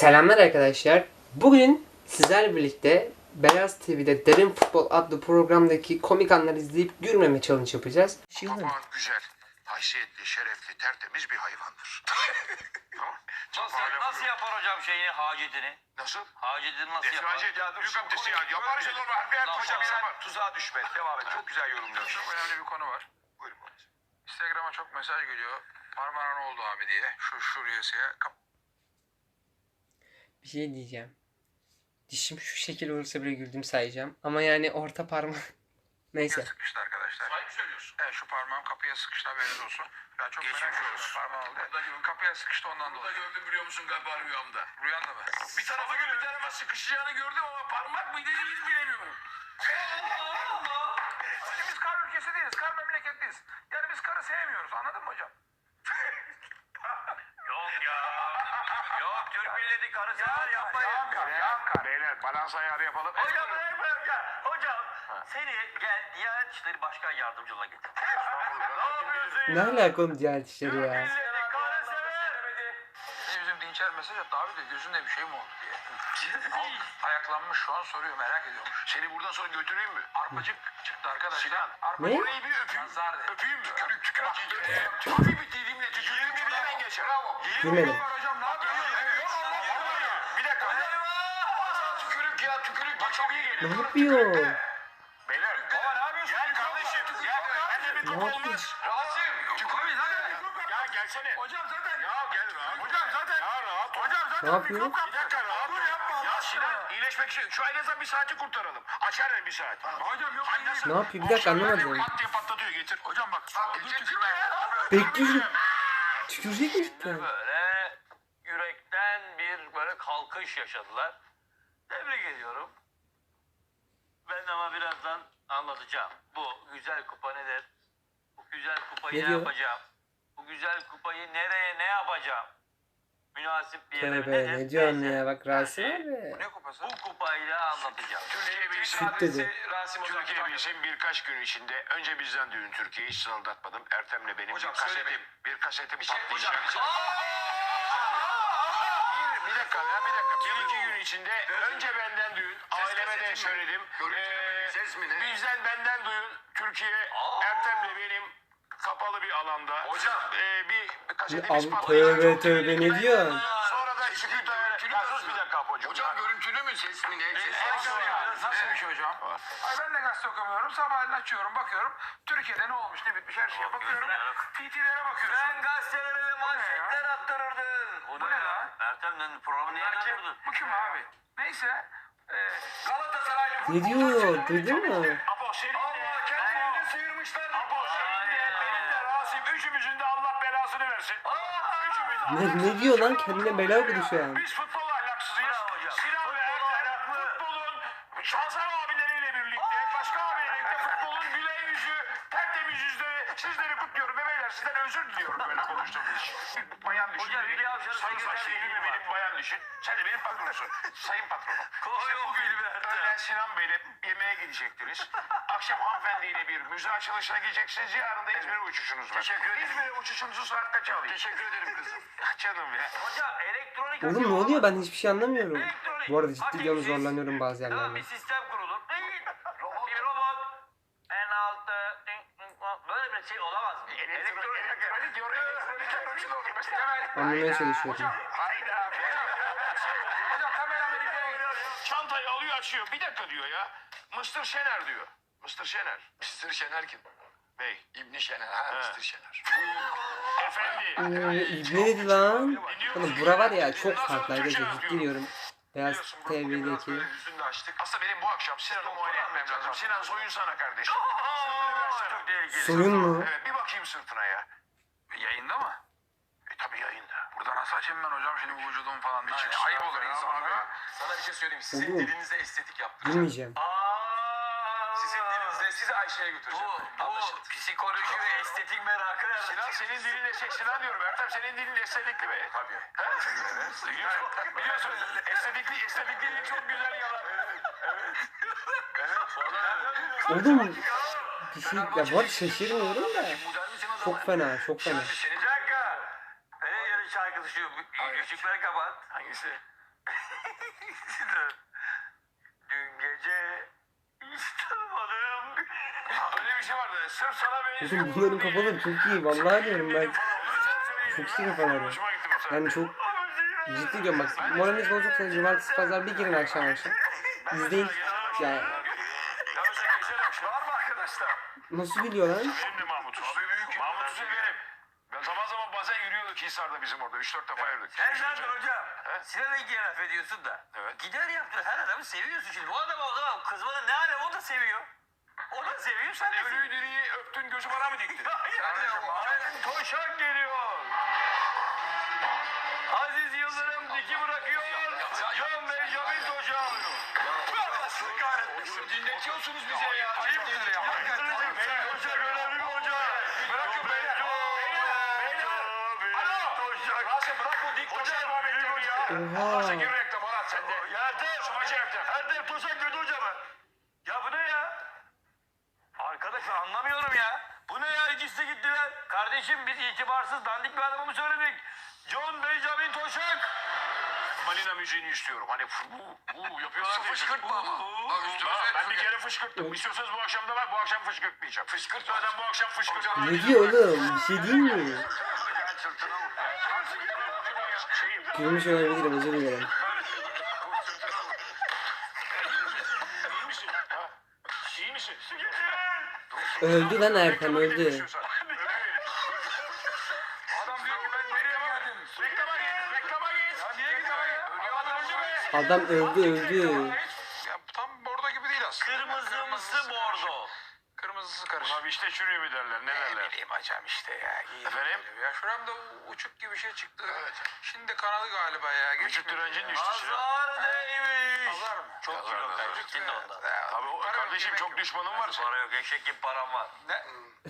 Selamlar arkadaşlar. Bugün sizlerle birlikte Beyaz TV'de Derin Futbol adlı programdaki komik anları izleyip gülmeme challenge yapacağız. Papağan güzel, haysiyetli, şerefli, tertemiz bir hayvandır. tamam. Nasıl, Hala nasıl yapar hocam şeyini, hacetini? Nasıl? Hacetini nasıl yapar? Hacet, büyük abdesti ya. Yapar işte normal. Her Nasıl hocam yapar? yapar. Tuzağa düşme. Devam et. Çok güzel yorumluyorsun. Çok önemli bir konu var. Buyurun. Instagram'a çok mesaj geliyor. Parmağına ne oldu abi diye. Şu şuraya kap Bir şey diyeceğim. Dişim şu şekil olursa bile güldüm sayacağım. Ama yani orta parmak... Neyse. sıkıştı arkadaşlar. Sahi söylüyorsun. Evet şu parmağım kapıya sıkıştı haberiniz olsun. Ben çok Geçmiş merak ediyorum. olsun. Parmağım oldu. Burada gördüm. Kapıya sıkıştı ondan Bunu da dolayı. gördüm biliyor musun galiba rüyamda. Rüyanda mı? Bir tarafa göre bir tarafa sıkışacağını gördüm ama parmak mıydı hiç bilemiyorum. Çünkü biz kar ülkesi değiliz. Kar memleketliyiz. Yani biz karı sevmiyoruz anladın mı hocam? Yok ya. Yok Türk milleti karı sever yapmayın. Yankar. Balans ayarı yapalım. Hocam bırak bırak ya. Hocam seni gel Diyanet İşleri Başkan Yardımcılığına getir. ne yapıyorsun Ne alaka oğlum diğer işleri ya? milleti bizim Dinçer mesaj attı abi de gözünde bir şey mi oldu diye. Ayaklanmış şu an soruyor merak ediyormuş. Seni buradan sonra götüreyim mi? Arpacık çıktı arkadaşlar. Sinan. Arpacık. Ne? Orayı bir öpeyim. Nazar de. Öpeyim mi? Tükürük tükürük. Hafif bir dilimle tükürük bir hemen geçer. Bravo. Gülmedim. Hocam ne yapıyorsun? Bir dakika. Tükürük ya tükürük. Bak çok iyi Ne geliyor. yapıyor? Beyler. Baba ne yapıyorsun? Gel kardeşim. Gel. Benle bir top Ne yapıyor? olmaz. Rasim. Tükürük. Ya gelsene. Hocam zaten. Ya gel rahat. Hocam zaten. Ya rahat. Hocam zaten Ne yapıyor? Bir dakika rahat. Dur yapma. Ya. Sinan iyileşmek için şu en bir saati kurtaralım. Açar ya bir saat. Hocam yok? Ne yapıyor? Bir dakika, anlamadım. Pat diye patlatıyor getir. Hocam bak. Bak tükürme. Bekliyorum. Tükürecek mi cidden? Böyle yürekten bir böyle kalkış yaşadılar. Tebrik ediyorum. Ben ama birazdan anlatacağım. Bu güzel kupa nedir? Bu güzel kupayı Ne ne, yapacağım? Bu güzel kupayı nereye ne yapacağım? Münasip bir yere Tövbe nedir? ne diyorsun Neyse. ya bak Rasim abi. şeyi Ne kupası? Bu kupayı da anlatacağım. Türkiye bilsin. Süt dedi. Rasim. Türkiye bilsin birkaç gün içinde önce bizden düğün Türkiye'yi hiç sıraldatmadım. Ertem'le benim Hocam, bir kasetim, söylemeyin. bir kasetim şey- patlayacak. hocam, bir şey- Bir, bir dakika ya bir dakika. Bir iki gün içinde önce benden düğün. Aileme de söyledim. Ee, bizden benden düğün. Türkiye Ertem'le benim kapalı bir alanda. Hocam. Ee, bir Ne kasetimiz ab- patlayacak. tövbe tövbe ne diyorsun? Sonra da çıkıp da Ya sus bir dakika hocam. Hocam görüntülü mü ses mi ne? Ses Nasıl ya? Nasıl bir şey hocam? Ay ben de gazete okumuyorum. Sabahleyin açıyorum bakıyorum. Türkiye'de ne olmuş ne bitmiş her şeye bakıyorum. TT'lere bakıyorum. Sen gazetelere manşetler attırırdın. Bu ne lan? Ertem'den programı niye Bunlar kim? Bu kim abi? Neyse. Ee, Galatasaraylı Ne diyor? Duydun mu? Apo senin de. Allah kendilerini sıyırmışlar. Apo senin de benim de Rasim üçümüzün de Allah belasını versin. De Ne, ne diyor lan kendine bela okudu şu an. Biz futbol ahlaksızıyız. Bravo hocam. Sinan ve Futbol Ertem ahlaklı. futbolun Şansal abileriyle birlikte, başka abiyle birlikte futbolun gülen yüzü, tertemiz yüzleri sizleri kutluyorum ve beyler sizden özür diliyorum böyle konuştuğum için. Bir bayan düşün. Hocam, benim, bir avcının sarı sekreter saçlı değil düşün. Sen de benim patronsun. Sayın patronum. İşte o Ertem. öğlen Sinan Bey'le yemeğe gidecektiniz. Akşam hanımefendiyle bir müze açılışına gideceksiniz. Yarın da İzmir'e uçuşunuz var. Teşekkür ederim. İzmir'e uçuşunuzu saat kaça alayım? Teşekkür ederim kızım. Canım ya. Hocam elektronik Oğlum ne oluyor ben hiçbir şey anlamıyorum. Elektronik. Bu arada ciddi diyorum zorlanıyorum bazı Tamam yerlerde. bir sistem kurulur. Değil. bir robot. En altı. Böyle bir şey olamaz. Elektronik. Elektronik diyor. Elektronik mesela. Anlamaya çalışıyorum. Hayda. Hocam kamera Amerika'ya gidiyor. Açıyor. Bir dakika diyor ya. Mr. Şener diyor. Mr. Şener. Mr. Şener kim? Bey. İbni Şener. Ha, He. Mr. Şener. Efendi. İbne dedi lan. Oğlum bura var ya çok farklı arkadaşlar ciddi diyorum. Beyaz TV'deki. Aslında benim bu akşam Sinan'ı muayene etmem lazım. Sinan soyun sana kardeşim. Soyun mu? Evet bir bakayım sırtına ya. Yayında mı? Yayında. Burada nasıl açayım ben hocam şimdi bu vücudum falan. Bir Yani ayıp olur insanlara. abi. Sana bir şey söyleyeyim. Sizin Oğlum. dilinize estetik yaptıracağım. Bilmeyeceğim. Sizin dilinizle sizi Ayşe'ye Bu, götüreceğim. bu Anlaşıldı. psikoloji ve estetik merakı nerede? Sinan senin dilin şey Sinan diyorum. Ertem senin dilin estetikli mi? Tabii. Biliyorsun, biliyorsun estetikli, estetikliğini çok güzel yalan. Oğlum bir şey ya bu arada şaşırmıyorum da. O zaman? Çok fena çok fena. Bir kapat. Hangisi? Dün gece hiç tanımadığım bir... Öyle bir şey vardı. Sırf sana benziyor. Oğlum bunların kafaları çok iyi. Vallahi diyorum ben. Çok iyi kafaları. Yani çok ciddi diyorum bak. Moraliniz bozuksa cumartesi pazar bir girin akşam akşam. İzleyin. Yani arkadaşlar? nasıl biliyor lan? Benim de Mahmut. Abi büyük. Mahmut'u severim. Ben zaman zaman bazen yürüyorduk Hisar'da bizim orada. 3-4 defa yürüdük. Sen zaten hocam Sinan Engin'e laf ediyorsun da. Evet. Gider yaptığın her adamı seviyorsun şimdi. Bu adam o zaman kızmanın ne alem o da seviyor. O da seviyor sen de seviyorsun. Ölüyü diriyi öptün gözü bana mı diktin? Kardeşim, Aynen Toşak geliyor. Aziz Yıldırım diki bırakıyor. John Benjamin Toşak alıyor. Kahretmesin. Dinletiyorsunuz bize ya. Ayıp nedir ya? Toşak önemli bir hoca. Muhabbetlerini ya. Oha. Reklam sen de. Ya. Şu maçı reklam. Erdem Toşak kötü hoca mı? Ya bu ne ya? Arkadaş ben anlamıyorum ya. Bu ne ya ikisi de gittiler. Kardeşim biz itibarsız dandik bir adamı mı söyledik? John Benjamin Toşak. Balina müziğini istiyorum. Hani bu, bu yapıyorlar diye. Fışkırtma ama. Bak üstümüze Ben, bir kere fışkırttım. İstiyorsanız bu akşam da var. Bu akşam fışkırtmayacağım. Fışkırt zaten bu akşam fışkırt. Ne diyor oğlum? Bir şey değil mi? Gülmüş olabilirim özür dilerim. İyi misin? Ha? İyi misin? Öldü lan Erkan öldü. Adam diyor ki ben nereye geldim? Reklama git. Reklama git. Ya niye gidiyor ya? Ölüyor adam öldü be. Adam öldü öldü. Ya tam bordo gibi değil aslında. Kırmızımsı bordo. Kırmızısı karışık. Buna işte çürüyor mu derler? Ne Ne derler? Bileyim hocam işte ya. iyi Efendim? Ya şuramda uçuk gibi bir şey çıktı. Evet. Şimdi kanalı galiba ya. Vücut Geçmiyor direncin ya. düştü Sinan. Azar değmiş. Azar mı? Çok Azar, kilo azar. kaybettin de ondan. Ya, Tabii o para yok, kardeşim yemek çok yok. düşmanın var. Para yok eşek gibi param var. Ne?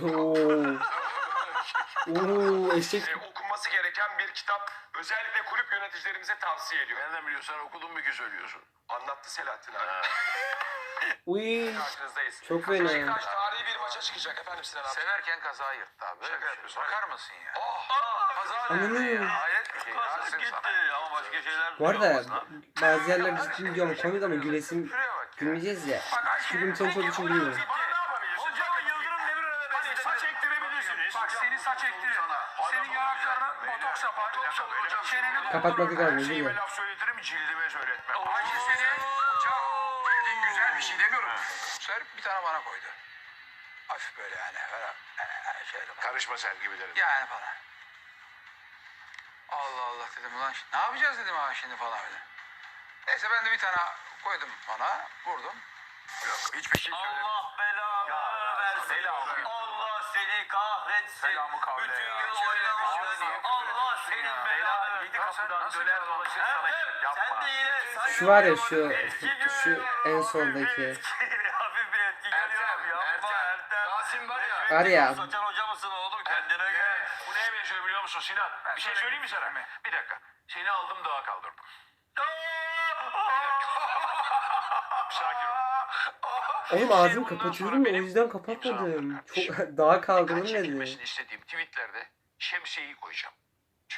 Oo. Oo eşek. E, okunması gereken bir kitap. Özellikle kulüp yöneticilerimize tavsiye ediyorum. Nereden biliyorsun? Sen okudun mu ki söylüyorsun? Anlattı Selahattin abi. Uy. Karşınızdayız. Çok fena. Beşiktaş tarihi bir maça çıkacak efendim Sinan abi. Severken kaza yırttı abi. Şaka yapıyorsun. Bakar mısın ya? Oh, kaza Ananı. ya? Hayret bir şey. Kazık Yasin gitti sana. ama başka şeyler Bu arada ha? bazı yerler ciddi diyorum komik ama gülesim Şuraya bak ya. gülmeyeceğiz ya. Bak Ayşe. Hiçbirim çalışmadığı için bilmiyorum. Hocam Yıldırım Demirören'e benzedim. saç ektirebilirsiniz. Bak senin saç ektirir. Senin yanaklarına botoks yapar. Çeneni Kapatmak doldurur. lazım Her değil şeyime mi? laf söyletirim, cildime söyletmem. Ayşe seni. Hocam. Cildin güzel bir şey demiyorum. Sefer bir tane bana koydu. Hafif böyle yani. Böyle, ee, şöyle bak. Karışma sen gibilerin. Yani falan. Allah Allah dedim ulan ne yapacağız dedim ha şimdi falan öyle. Neyse ben de bir tane koydum bana. Vurdum. Yok hiçbir şey söylemedim. Allah belanı versin. selamı. Allah seni kahretsin. Selamı kavle Bütün ya. yıl Hiç oynamışsın. Allah senin belanı Yedi kapıdan döner dolaşır sana. Sen de yine Şu var ya şu şu en soldaki. Hafif bir etki görüyorum. Yapma Ertem. Rasim var ya. Saçan hoca mısın oğlum kendine gel. Bu neye benziyor biliyor musun Sinan? Bir şey söyleyeyim mi sana? Bir dakika. Seni aldım dağa kaldırdım. Sakin ol. Oğlum ağzımı kapatıyorum ya o yüzden kapatmadım. Çok daha kaldırın dedi. istediğim tweetlerde şemsiyeyi koyacağım.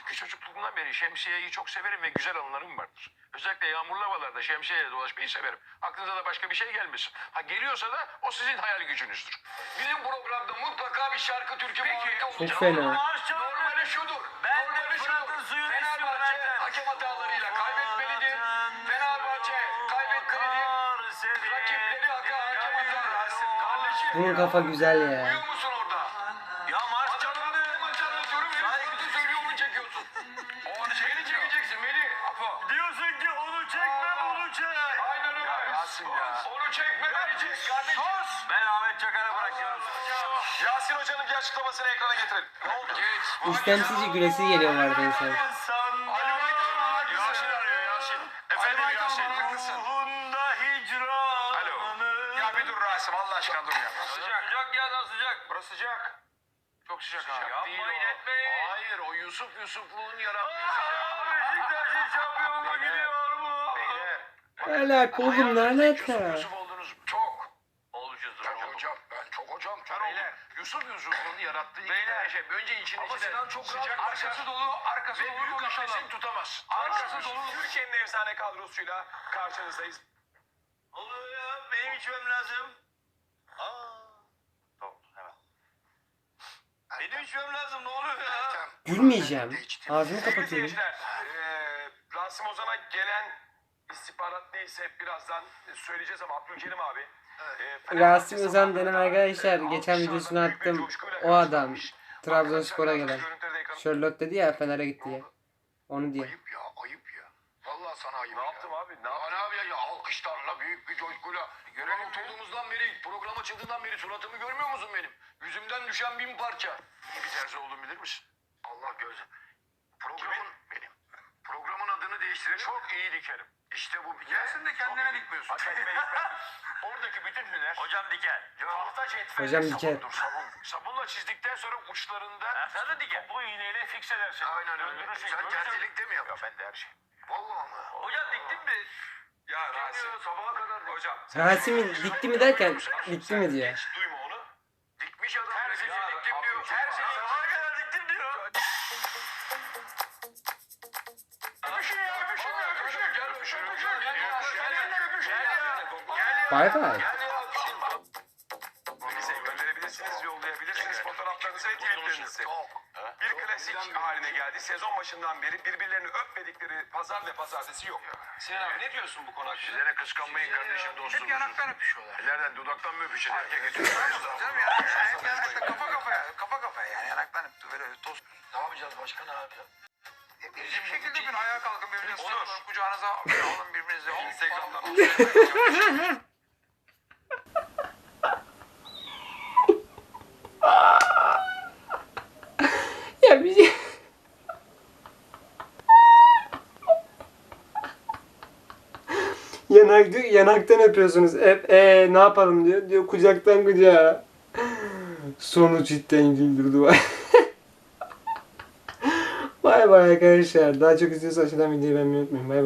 Çünkü çocukluğumdan beri şemsiyeyi çok severim ve güzel anılarım vardır. Özellikle yağmurlu havalarda şemsiyeyle dolaşmayı severim. Aklınıza da başka bir şey gelmesin. Ha geliyorsa da o sizin hayal gücünüzdür. Bizim programda mutlaka bir şarkı türkü muhabbeti Çok olacak. fena. Normali şudur. Ben de Normali şudur. istiyorum Fenerbahçe hakem hatalarıyla kaybetmelidir. Fenerbahçe kaybetmelidir. Rakipleri hakem hakem hatalar. Kardeşim. Bunun kafa güzel? Ya Diyorsun ki onu çekme bunu çek. Aynen öyle. Yasin ya. Onu çekme verecek kardeşim. Ben Ahmet Çakar'a bırakıyorum. Yasin Hoca'nın bir açıklamasını ekrana getirelim. Ne oldu? Geç. İstemsizce gülesi geliyor vardı insan. Ali Baykal'ın haklısın. Yasin arıyor Yasin. Efendim Yasin. Haklısın. Ruhunda hicranını. Ya bir dur Rasim Allah aşkına dur ya. Sıcak. Sıcak ya nasıl sıcak? Burası sıcak. Çok sıcak, Sıcak abi. Yapmayın, etmeyin. Hayır o Yusuf Yusufluğun yarattığı. Beşiktaş'ın şampiyonluğu gidiyor mu? Beyler. Alaka oğlum ne alaka? Yusuf oldunuz mu? Çok. Olmuşuzdur Ben hocam. hocam, ben çok hocam. Ben Beyler. oldum. Yusuf Yusuf'un yarattığı iki Beyler. tane şey. Önce içine Ama içine Sinan çok sıcak rahat. Arkası dolu, arkası ve dolu büyük konuşalım. tutamaz. Arkası dolu. Türkiye'nin efsane kadrosuyla karşınızdayız. Oluyor ya. Benim içmem lazım. Aa. Tamam hemen. Benim içmem lazım. Ne oluyor ya? Gülmeyeceğim. Sevgili kapatıyorum. seyirciler, eee Rasim Ozan'a gelen istihbarat neyse birazdan söyleyeceğiz ama Abdülkerim abi. eee, Fenerbahçe Rasim Ozan denen arkadaşlar sabahlarında geçen alkışlarla videosunu büyük bir attım. coşkuyla O adam karşılanmış. Trabzonspor'a Arkadaşlar, gelen. görüntüleri de ekran- Charlotte dedi ya Fener'e gitti diye. Onu diye. Ayıp ya. Vallahi sana ayıp Ne ya. yaptım abi? Ne Ya yaptım? ne abi ya, ya alkışlarla büyük bir coşkuyla. Görev oturduğumuzdan beri, program açıldığından beri suratımı görmüyor musun benim? Yüzümden düşen bin parça. İyi bir terzi olduğumu bilir misin? Allah gözü. Programın benim. Programın adını değiştirelim. Çok iyi dikerim. İşte bu bir Gelsin de kendine dikmiyorsun. Hakeme gitmem. Oradaki bütün hüner Hocam diker. tahta cetvelle Hocam diker. sabundur sabun. Sabunla çizdikten sonra uçlarında Sen de diker. bu iğneyle fix edersin. Aynen öyle. Döndürürsün. Sen Görürsün. terzilikte mi Ya yaptın? ben de her şey. Vallahi mı? Hocam diktin mi? Ya Rasim. Sabaha kadar Hocam. Rasim'in dikti mi derken dikti mi diyor. Hiç duyma onu. Dikmiş adam. Terzilik Ya, diktim diyor. Terzilik. var. Sabaha kadar diktim diyor. Öpüşün ya başından beri birbirlerini öpmedikleri pazar ve pazartesi yok. Sinan abi ne diyorsun bu konu hakkında? Sizlere kıskanmayın kardeşim dostum. Hep yanaktan öpüşüyorlar. Nereden dudaktan mı öpüşür erkek öpüşür? Canım ya. Hep yanaktan kafa kafaya. Kafa kafaya yani. Yanaktan öptü böyle toz. Ne yapacağız başka ne yapacağız? Bizim şekilde bir ayağa kalkın birbirinize Olur. sarılın. Kucağınıza alın birbirinize. Instagram'dan Ya bir şey... Yanak diyor, yanaktan öpüyorsunuz. Hep ee, ne yapalım diyor. Diyor kucaktan kucağa. Sonu cidden güldürdü. Vay bay bay arkadaşlar. Daha çok izliyorsanız aşağıdan videoyu beğenmeyi unutmayın. Bay bay.